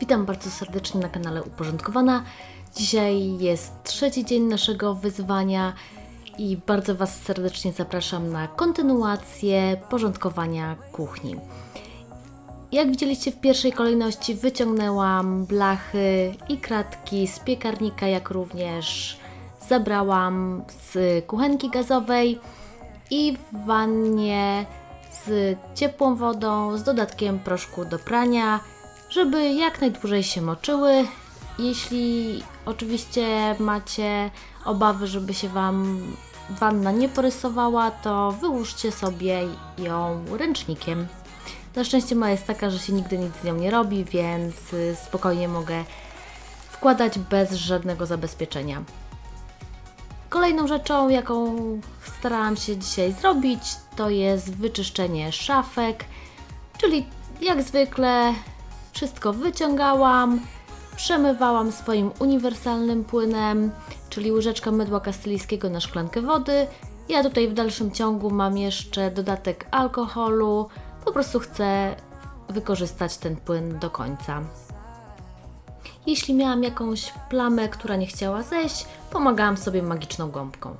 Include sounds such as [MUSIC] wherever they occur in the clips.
Witam bardzo serdecznie na kanale Uporządkowana. Dzisiaj jest trzeci dzień naszego wyzwania i bardzo Was serdecznie zapraszam na kontynuację porządkowania kuchni. Jak widzieliście w pierwszej kolejności wyciągnęłam blachy i kratki z piekarnika, jak również zabrałam z kuchenki gazowej i w wannie z ciepłą wodą, z dodatkiem proszku do prania, żeby jak najdłużej się moczyły. Jeśli oczywiście macie obawy, żeby się Wam wanna nie porysowała, to wyłóżcie sobie ją ręcznikiem. Na szczęście moja jest taka, że się nigdy nic z nią nie robi, więc y, spokojnie mogę wkładać bez żadnego zabezpieczenia. Kolejną rzeczą, jaką starałam się dzisiaj zrobić, to jest wyczyszczenie szafek, czyli jak zwykle wszystko wyciągałam, przemywałam swoim uniwersalnym płynem, czyli łyżeczka mydła kastylijskiego na szklankę wody. Ja tutaj w dalszym ciągu mam jeszcze dodatek alkoholu, po prostu chcę wykorzystać ten płyn do końca. Jeśli miałam jakąś plamę, która nie chciała zejść, pomagałam sobie magiczną gąbką.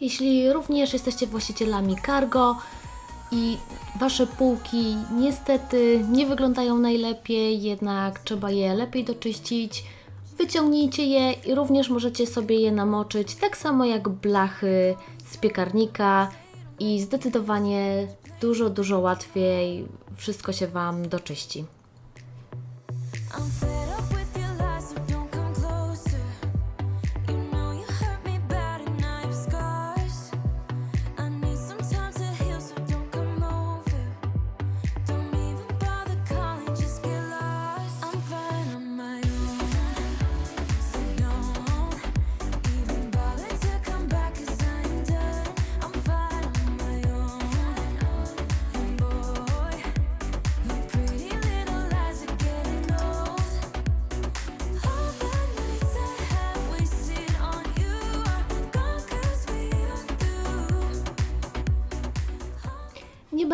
Jeśli również jesteście właścicielami cargo i wasze półki niestety nie wyglądają najlepiej, jednak trzeba je lepiej doczyścić, wyciągnijcie je i również możecie sobie je namoczyć, tak samo jak blachy z piekarnika i zdecydowanie dużo, dużo łatwiej wszystko się Wam doczyści.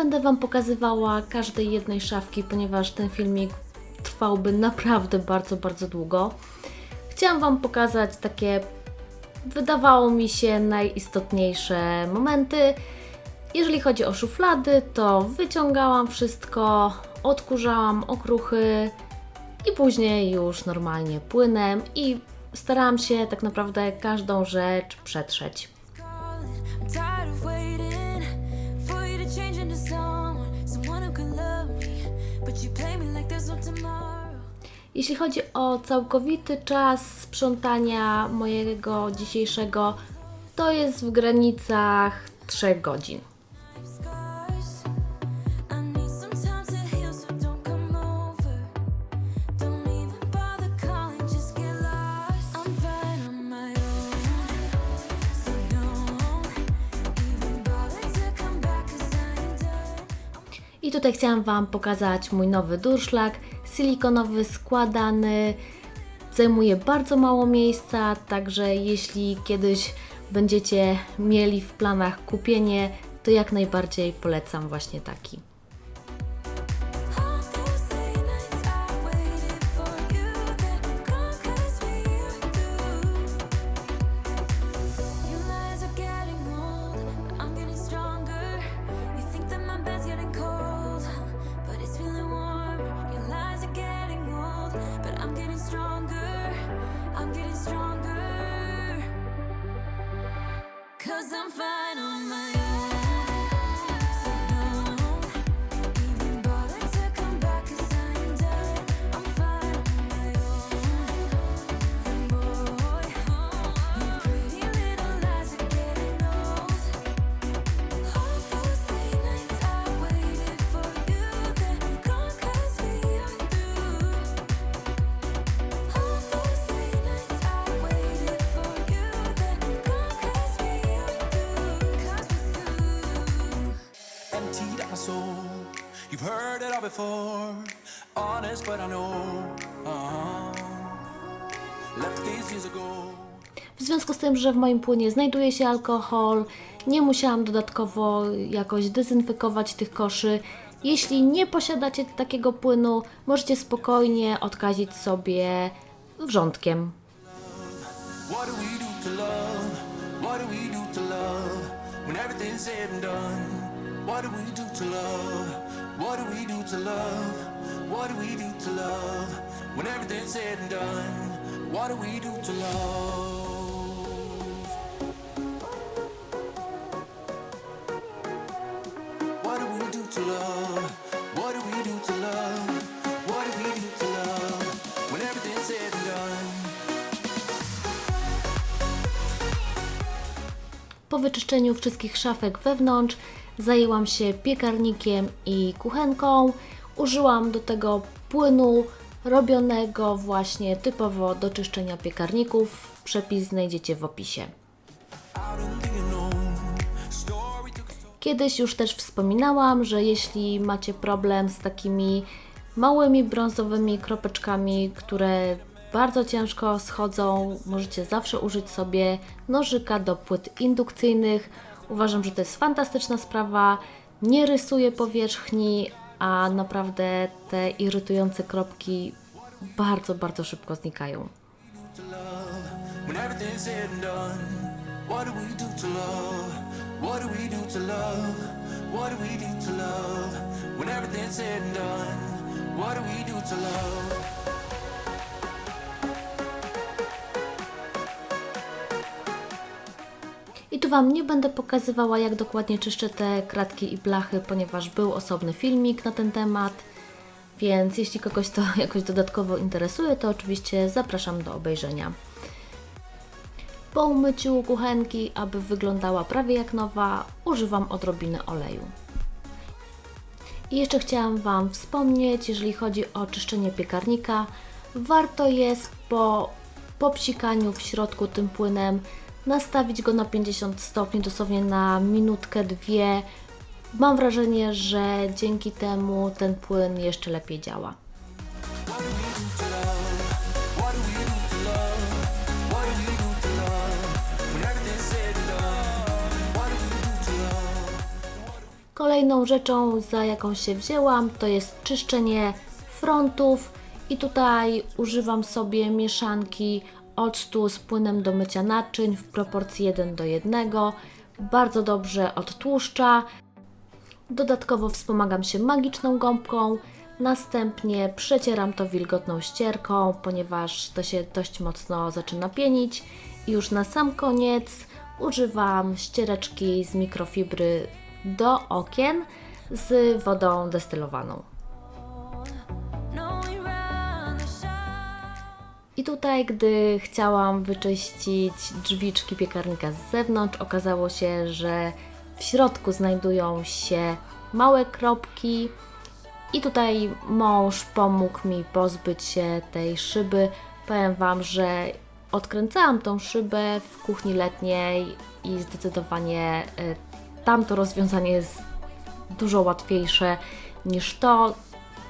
Będę Wam pokazywała każdej jednej szafki, ponieważ ten filmik trwałby naprawdę bardzo, bardzo długo. Chciałam Wam pokazać takie, wydawało mi się, najistotniejsze momenty. Jeżeli chodzi o szuflady, to wyciągałam wszystko, odkurzałam okruchy i później już normalnie płynem i starałam się tak naprawdę każdą rzecz przetrzeć. Jeśli chodzi o całkowity czas sprzątania mojego dzisiejszego, to jest w granicach 3 godzin. I tutaj chciałam Wam pokazać mój nowy durszlak silikonowy, składany Zajmuje bardzo mało miejsca, także jeśli kiedyś będziecie mieli w planach kupienie, to jak najbardziej polecam właśnie taki. Cause I'm fine before, honest, but I know. uh Left these years ago. W związku z tym, że w moim płynie znajduje się alkohol, nie musiałam dodatkowo jakoś dezynfekować tych koszy. Jeśli nie posiadacie takiego płynu, możecie spokojnie odkazić sobie wrzątkiem. What do we do to love? What do we do to love? When everything's said and done. What do we do to love? What do we do to love? What do we do to love? When everything's said and done. What do we do to love? Wyczyszczeniu wszystkich szafek wewnątrz zajęłam się piekarnikiem i kuchenką. Użyłam do tego płynu robionego właśnie typowo do czyszczenia piekarników. Przepis znajdziecie w opisie. Kiedyś już też wspominałam, że jeśli macie problem z takimi małymi brązowymi kropeczkami, które bardzo ciężko schodzą, możecie zawsze użyć sobie nożyka do płyt indukcyjnych. Uważam, że to jest fantastyczna sprawa. Nie rysuje powierzchni, a naprawdę te irytujące kropki bardzo, bardzo szybko znikają. What do we do to love? Wam nie będę pokazywała, jak dokładnie czyszczę te kratki i blachy, ponieważ był osobny filmik na ten temat. Więc jeśli kogoś to [LAUGHS] jakoś dodatkowo interesuje, to oczywiście zapraszam do obejrzenia. Po umyciu kuchenki, aby wyglądała prawie jak nowa, używam odrobiny oleju. I jeszcze chciałam Wam wspomnieć, jeżeli chodzi o czyszczenie piekarnika, warto jest po, po psikaniu w środku tym płynem nastawić go na 50 stopni, dosłownie na minutkę, dwie. Mam wrażenie, że dzięki temu ten płyn jeszcze lepiej działa. Kolejną rzeczą, za jaką się wzięłam, to jest czyszczenie frontów i tutaj używam sobie mieszanki octu z płynem do mycia naczyń w proporcji 1 do 1. Bardzo dobrze odtłuszcza. Dodatkowo wspomagam się magiczną gąbką. Następnie przecieram to wilgotną ścierką, ponieważ to się dość mocno zaczyna pienić. I już na sam koniec używam ściereczki z mikrofibry do okien z wodą destylowaną. I tutaj, gdy chciałam wyczyścić drzwiczki piekarnika z zewnątrz, okazało się, że w środku znajdują się małe kropki. I tutaj mąż pomógł mi pozbyć się tej szyby. Powiem Wam, że odkręcałam tą szybę w kuchni letniej i zdecydowanie y, tamto rozwiązanie jest dużo łatwiejsze niż to.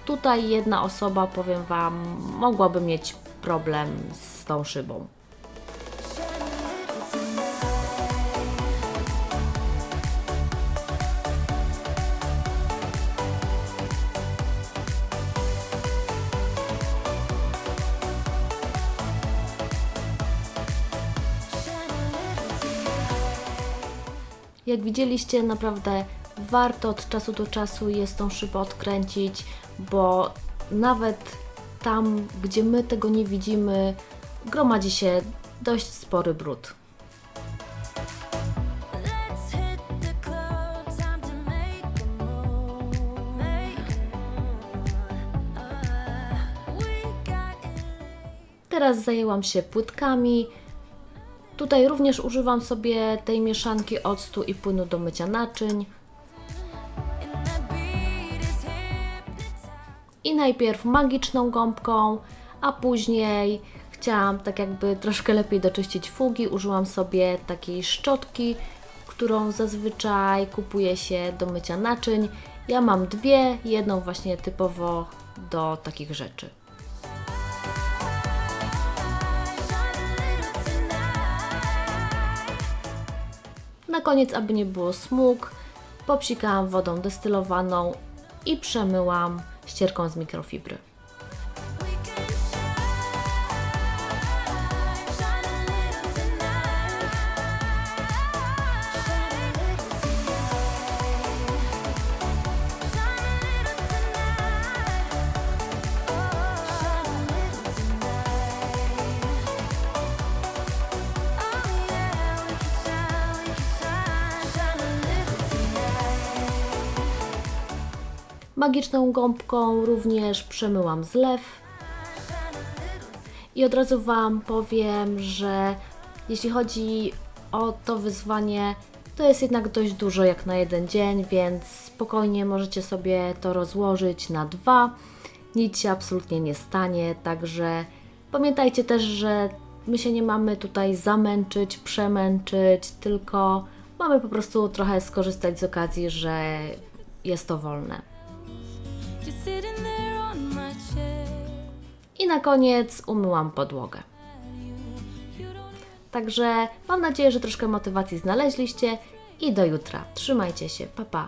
Tutaj jedna osoba, powiem Wam, mogłaby mieć problem z tą szybą. Jak widzieliście, naprawdę warto od czasu do czasu jest tą szybę odkręcić, bo nawet tam, gdzie my tego nie widzimy, gromadzi się dość spory brud. Teraz zajęłam się płytkami. Tutaj również używam sobie tej mieszanki octu i płynu do mycia naczyń. I najpierw magiczną gąbką, a później chciałam tak jakby troszkę lepiej doczyścić fugi. Użyłam sobie takiej szczotki, którą zazwyczaj kupuje się do mycia naczyń. Ja mam dwie, jedną właśnie typowo do takich rzeczy. Na koniec, aby nie było smug, popsikałam wodą destylowaną i przemyłam ścierką z mikrofibry. Magiczną gąbką również przemyłam zlew. I od razu Wam powiem, że jeśli chodzi o to wyzwanie, to jest jednak dość dużo jak na jeden dzień, więc spokojnie możecie sobie to rozłożyć na dwa. Nic się absolutnie nie stanie, także pamiętajcie też, że my się nie mamy tutaj zamęczyć, przemęczyć, tylko mamy po prostu trochę skorzystać z okazji, że jest to wolne. I na koniec umyłam podłogę. Także mam nadzieję, że troszkę motywacji znaleźliście i do jutra. Trzymajcie się, pa pa.